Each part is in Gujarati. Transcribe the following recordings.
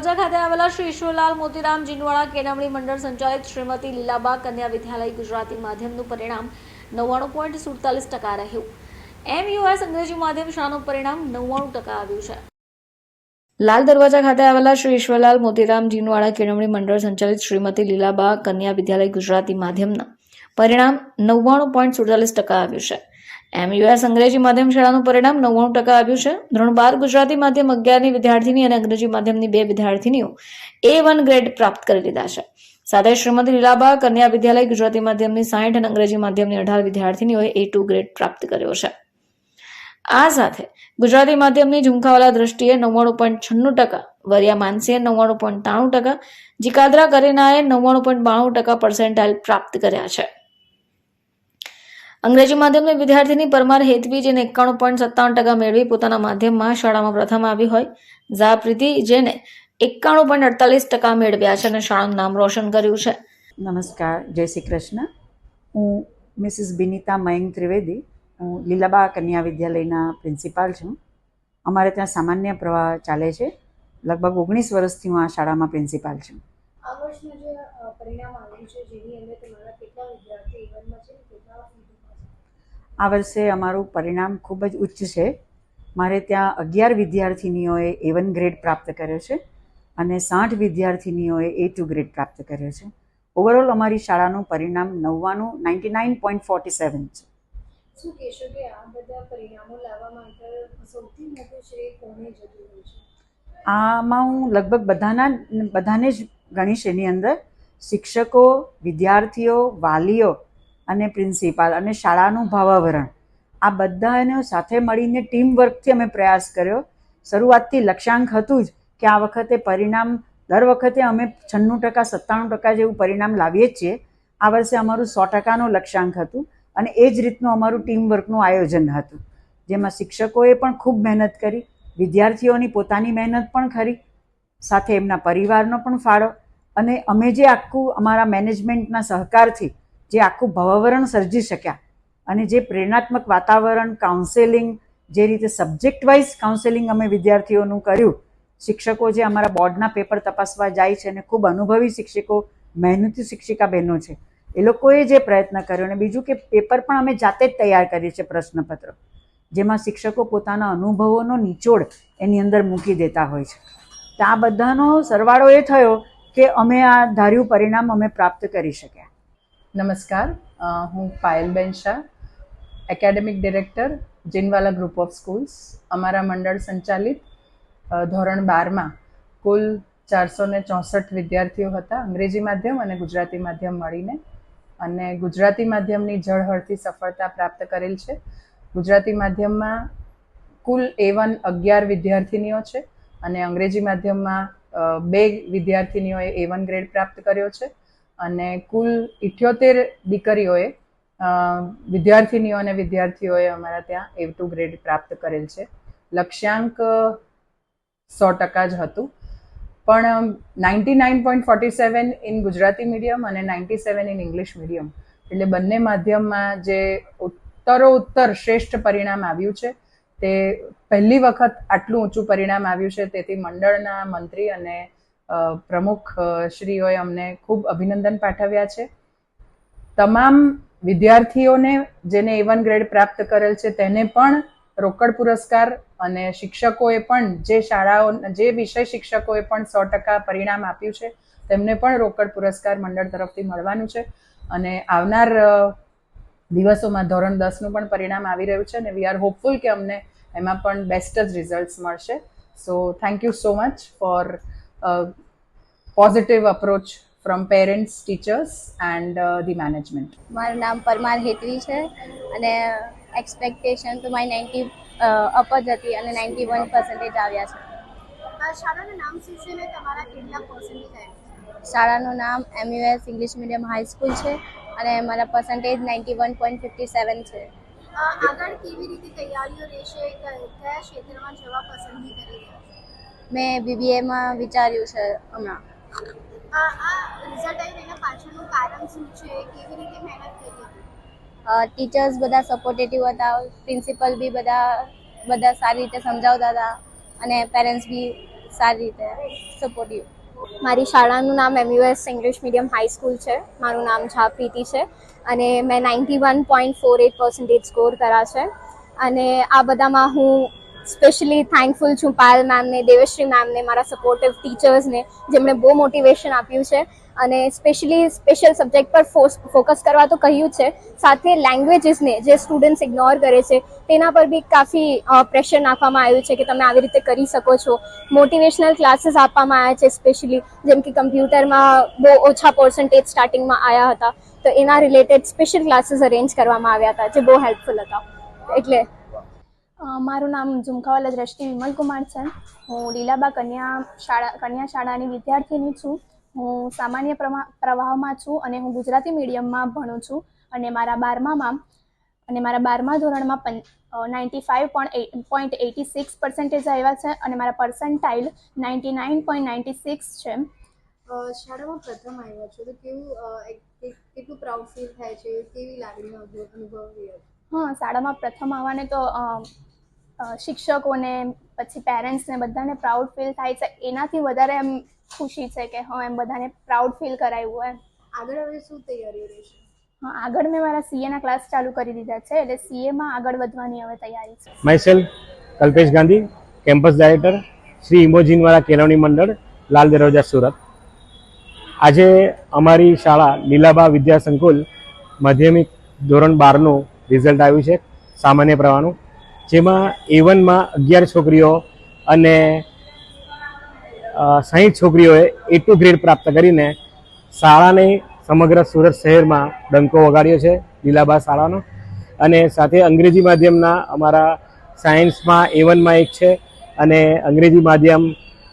ખાતે આવેલા શ્રી ઈશ્વરલાલ મોતીરામ જીનવાડા કેળવણી મંડળ સંચાલિત શ્રીમતી લીલાબા કન્યા વિદ્યાલય ગુજરાતી માધ્યમનું પરિણામ નવ્વાણું પોઈન્ટ સુડતાલીસ ટકા રહ્યું. એમયુએસ અંગ્રેજી માધ્યમ શાળાનું પરિણામ નવ્વાણું ટકા આવ્યું છે. લાલ દરવાજા ખાતે આવેલા શ્રી ઈશ્વરલાલ મોતીરામ જીનવાડા કેળવણી મંડળ સંચાલિત શ્રીમતી લીલાબા કન્યા વિદ્યાલય ગુજરાતી માધ્યમના પરિણામ નવ્વાણું પોઈન્ટ સુડતાલીસ ટકા આવ્યું છે. એમયુએસ અંગ્રેજી માધ્યમ શાળાનું પરિણામ નવ્વાણું ટકા આવ્યું છે. ધોરણ બાર ગુજરાતી માધ્યમ અગિયારની વિદ્યાર્થીની અને અંગ્રેજી માધ્યમની બે વિદ્યાર્થીનીઓ એ વન ગ્રેડ પ્રાપ્ત કરી લીધા છે. સાથે શ્રીમતી લીલાબા કન્યા વિદ્યાલય ગુજરાતી માધ્યમની સાઠ અને અંગ્રેજી માધ્યમની અઢાર વિદ્યાર્થીનીઓએ એ ટુ ગ્રેડ પ્રાપ્ત કર્યો છે. આ સાથે ગુજરાતી માધ્યમની ઝુમખાવાલા દ્રષ્ટિએ નવ્વાણું પોઈન્ટ છન્નું ટકા, વરિયા માનસીએ નવ્વાણું પોઈન્ટ ત્રાણું ટકા, જીકાદરા કરીનાએ નવ્વાણું પોઈન્ટ બાણું ટકા પર્સેન્ટાઇલ પ્રાપ્ત કર્યા છે. અંગ્રેજી માધ્યમની વિદ્યાર્થીની પરમાર હેતવી જેને એકાણું પોઈન્ટ સત્તાવન ટકા મેળવી પોતાના માધ્યમમાં શાળામાં પ્રથમ આવી હોય. ઝા પ્રીતિ જેને એકાણું પોઈન્ટ અડતાલીસ ટકા મેળવ્યા છે અને શાળાનું નામ રોશન કર્યું છે. નમસ્કાર જય શ્રી કૃષ્ણ. હું મિસિસ બિનિતા મયંક ત્રિવેદી. હું લીલાબા કન્યા વિદ્યાલયના પ્રિન્સિપાલ છું. અમારે ત્યાં સામાન્ય પ્રવાહ ચાલે છે. લગભગ ઓગણીસ વર્ષથી હું આ શાળામાં પ્રિન્સિપાલ છું. આ વર્ષનું જે પરિણામ આવ્યું છે જેની અંદર તમારા કેટલા વિદ્યાર્થી ઇવનમાં છે અને કેટલા ફીટમાં છે આ વર્ષે અમારું પરિણામ ખૂબ જ ઉચ્ચ છે. મારે ત્યાં અગિયાર વિદ્યાર્થિનીઓએ એ વન ગ્રેડ પ્રાપ્ત કર્યો છે અને સાઠ વિદ્યાર્થિનીઓએ એ ટુ ગ્રેડ પ્રાપ્ત કર્યો છે. ઓવરઓલ અમારી શાળાનું પરિણામ નવ્વાણું ninety nine point forty seven છે. શું કહેશો કે આ બધા પરિણામો લાવવા સૌથી મોટું શ્રેય કોને જતું હોય છે? આમાં હું લગભગ બધાના બધાને જ ગણીશ એની અંદર. શિક્ષકો વિદ્યાર્થીઓ વાલીઓ અને પ્રિન્સિપાલ અને શાળાનું ભાવાવરણ. આ બધાને સાથે મળીને ટીમ વર્કથી અમે પ્રયાસ કર્યો. શરૂઆતથી લક્ષ્યાંક હતું જ કે આ વખતે પરિણામ, દર વખતે અમે છન્નું ટકા, સત્તાણું ટકા જેવું પરિણામ લાવીએ જ છીએ. આ વર્ષે અમારું સો ટકાનું લક્ષ્યાંક હતું અને એ જ રીતનું અમારું ટીમ વર્કનું આયોજન હતું, જેમાં શિક્ષકોએ પણ ખૂબ મહેનત કરી, વિદ્યાર્થીઓની પોતાની મહેનત પણ ખરી સાથે એમના પરિવારનો પણ ફાળો અને અમે જે આખું અમારા મેનેજમેન્ટના સહકારથી જે આખું ભાવાવરણ સર્જી શક્યા. અને જે પ્રેરણાત્મક વાતાવરણ કાઉન્સેલિંગ જે રીતે સબ્જેક્ટ વાઇઝ કાઉન્સેલિંગ અમે વિદ્યાર્થીઓનું કર્યું, શિક્ષકો જે અમારા બોર્ડના પેપર તપાસવા જાય છે અને ખૂબ અનુભવી શિક્ષકો, મહેનતી શિક્ષિકા બહેનો છે, એ લોકોએ જે પ્રયત્ન કર્યો અને બીજું કે પેપર પણ અમે જાતે જ તૈયાર કરીએ છીએ પ્રશ્નપત્ર, જેમાં શિક્ષકો પોતાના અનુભવોનો નિચોડ એની અંદર મૂકી દેતા હોય છે. તો આ બધાનો સરવાળો એ થયો કે અમે આ ધાર્યું પરિણામ અમે પ્રાપ્ત કરી શક્યા. નમસ્કાર. હું Payalben Shah academic director, Jinwala group of schools. અમારા મંડળ સંચાલિત ધોરણ બારમાં કુલ ચારસો ને ચોસઠ વિદ્યાર્થીઓ હતા. અંગ્રેજી માધ્યમ અને ગુજરાતી માધ્યમ મળીને. અને ગુજરાતી માધ્યમની જળહળતી સફળતા પ્રાપ્ત કરેલ છે. ગુજરાતી માધ્યમમાં કુલ એ વન અગિયાર વિદ્યાર્થીનીઓ છે અને અંગ્રેજી માધ્યમમાં બે વિદ્યાર્થીનીઓએ એ વન ગ્રેડ પ્રાપ્ત કર્યો છે. અને કુલ ઇઠ્યોતેર દીકરીઓએ વિદ્યાર્થીનીઓ અને વિદ્યાર્થીઓએ અમારા ત્યાં એ ટુ ગ્રેડ પ્રાપ્ત કરેલ છે. લક્ષ્યાંક સો ટકા જ હતું. પણ ninety nine point forty seven in Gujarati medium અને ninety seven in English medium એટલે બંને માધ્યમમાં જે ઉત્તરોત્તર શ્રેષ્ઠ પરિણામ આવ્યું છે, તે પહેલી વખત આટલું ઊંચું પરિણામ આવ્યું છે. તેથી મંડળના મંત્રી અને પ્રમુખ શ્રીઓએ અમને ખૂબ અભિનંદન પાઠવ્યા છે. તમામ વિદ્યાર્થીઓને જેને એ વન ગ્રેડ પ્રાપ્ત કરેલ છે, તેને પણ રોકડ પુરસ્કાર અને શિક્ષકોએ પણ જે શાળાઓ, જે વિષય શિક્ષકોએ પણ સો ટકા પરિણામ આપ્યું છે, તેમને પણ રોકડ પુરસ્કાર મંડળ તરફથી મળવાનું છે. અને આવનાર દિવસોમાં ધોરણ દસનું પણ પરિણામ આવી રહ્યું છે અને વી આર હોપફુલ કે અમને એમાં પણ બેસ્ટ જ રિઝલ્ટ્સ મળશે. So thank you so much for positive approach from parents teachers and the management મારું નામ પરમાર હેતવી છે અને એક્સપેક્ટેશન તો મારી નાઇન્ટી અપ જ હતી અને નાઇન્ટી વન પર્સન્ટેજ આવ્યા છે. શાળાનું નામ શું છે અને તમારા કેટલા પર્સન્ટેજ આવ્યા શાળાનું નામ એમયુએસ ઇંગ્લિશ મીડિયમ હાઈસ્કૂલ છે અને મારા percentage ninety one point fifty seven છે. અ, આગળ કેવી રીતે તૈયારીઓ રહેશે? કયા ક્ષેત્રમાં જવા પસંદગી કરી રહ્યા છો? મેં બીબીએમાં વિચાર્યું છે હમણાં. આ આ રિઝલ્ટ આવ્યું એના પાછળનું કારણ શું છે? કેવી રીતે મહેનત કરી હતી? ટીચર્સ બધા સપોર્ટેટિવ હતા પ્રિન્સિપલ બી બધા બધા સારી રીતે સમજાવતા હતા અને પેરેન્ટ્સ બી સારી રીતે સપોર્ટિવ મારી શાળાનું નામ MUS English medium high school છે. મારું નામ ઝા પ્રીતિ છે. અને મેં ninety one point four eight percentage score કર્યા છે. અને આ બધામાં હું સ્પેશિયલી થેન્કફુલ છું પાયલ મેમને દેવશ્રી મેમને મારા સપોર્ટિવ ટીચર્સને જેમણે બહુ મોટિવેશન આપ્યું છે. અને સ્પેશિયલી સ્પેશિયલ સબ્જેક્ટ પર ફોકસ કરવા તો કહ્યું છે. સાથે લેંગ્વેજીસને જે સ્ટુડન્ટ્સ ઇગ્નોર કરે છે, તેના પર બી કાફી પ્રેશર નાખવામાં આવ્યું છે કે તમે આવી રીતે કરી શકો છો. મોટિવેશનલ ક્લાસીસ આપવામાં આવ્યા છે સ્પેશિયલી જેમ કે કમ્પ્યુટરમાં બહુ ઓછા પર્સન્ટેજ સ્ટાર્ટિંગમાં આવ્યા હતા. તો એના રિલેટેડ સ્પેશિયલ ક્લાસીસ અરેન્જ કરવામાં આવ્યા હતા, જે બહુ હેલ્પફુલ હતા. એટલે મારું નામ ઝુમખાવાલા દ્રષ્ટિ વિમલ કુમાર છે. હું લીલાબા કન્યા શાળા કન્યા શાળાની વિદ્યાર્થીની છું. હું સામાન્ય પ્રવાહમાં છું અને હું ગુજરાતી મીડિયમમાં ભણું છું. અને મારા બારમામાં અને મારા બારમા ધોરણમાં પન ninety five point eighty six percentage આવ્યા છે અને મારા percentile ninety nine point ninety six છે. શાળામાં પ્રથમ આવ્યા છો તો કેવું કેટલું પ્રાઉડ ફીલ થાય છે? કેવી લાગણી અનુભવ હા શાળામાં પ્રથમ આવવાને તો શિક્ષકોને પછી પેરેન્ટ્સને બધાને પ્રાઉડ ફીલ થાય છે. એનાથી વધારે એમ ખુશી છે કે હા એમ બધાને પ્રાઉડ ફીલ કરાવ્યું એમ. આગળ હવે શું તૈયારી રહેશે? હા આગળ મેં મારા સીએના ક્લાસ ચાલુ કરી દીધા છે એટલે સીએમાં આગળ વધવાની હવે તૈયારી છે. Myself Kalpesh Gandhi campus director Shri ઇમોજીનવાળા કેળવણી મંડળ લાલ દરવાજા સુરત. આજે અમારી શાળા લીલાબા વિદ્યા સંકુલ માધ્યમિક ધોરણ બારનું રિઝલ્ટ આવ્યું છે સામાન્ય પ્રવાહનું. જેમાં એ વનમાં અગિયાર છોકરીઓ અને સાહીઠ છોકરીઓએ એ ટુ ગ્રેડ પ્રાપ્ત કરીને શાળાને સમગ્ર સુરત શહેરમાં ડંકો વગાડ્યો છે, લીલાબા શાળાનો. અને સાથે અંગ્રેજી માધ્યમના અમારા સાયન્સમાં એ વનમાં એક છે અને અંગ્રેજી માધ્યમ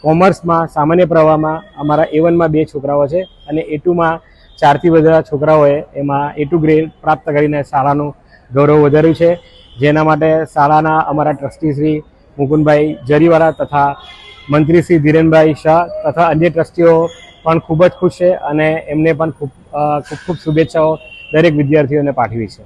કોમર્સમાં સામાન્ય પ્રવાહમાં અમારા એ વનમાં બે છોકરાઓ છે અને એ ટુમાં ચારથી વધારે છોકરાઓએ એમાં એ ટુ ગ્રેડ પ્રાપ્ત કરીને શાળાનું ગૌરવ વધાર્યું છે. જેના માટે શાળાના અમારા ટ્રસ્ટી શ્રી મુકુંદભાઈ જરીવાલા તથા મંત્રી શ્રી ધીરેનભાઈ શાહ તથા અન્ય ટ્રસ્ટીઓ પણ ખૂબ જ ખુશ છે અને એમને પણ ખૂબ ખૂબ ખૂબ શુભેચ્છાઓ દરેક વિદ્યાર્થીઓને પાઠવી છે.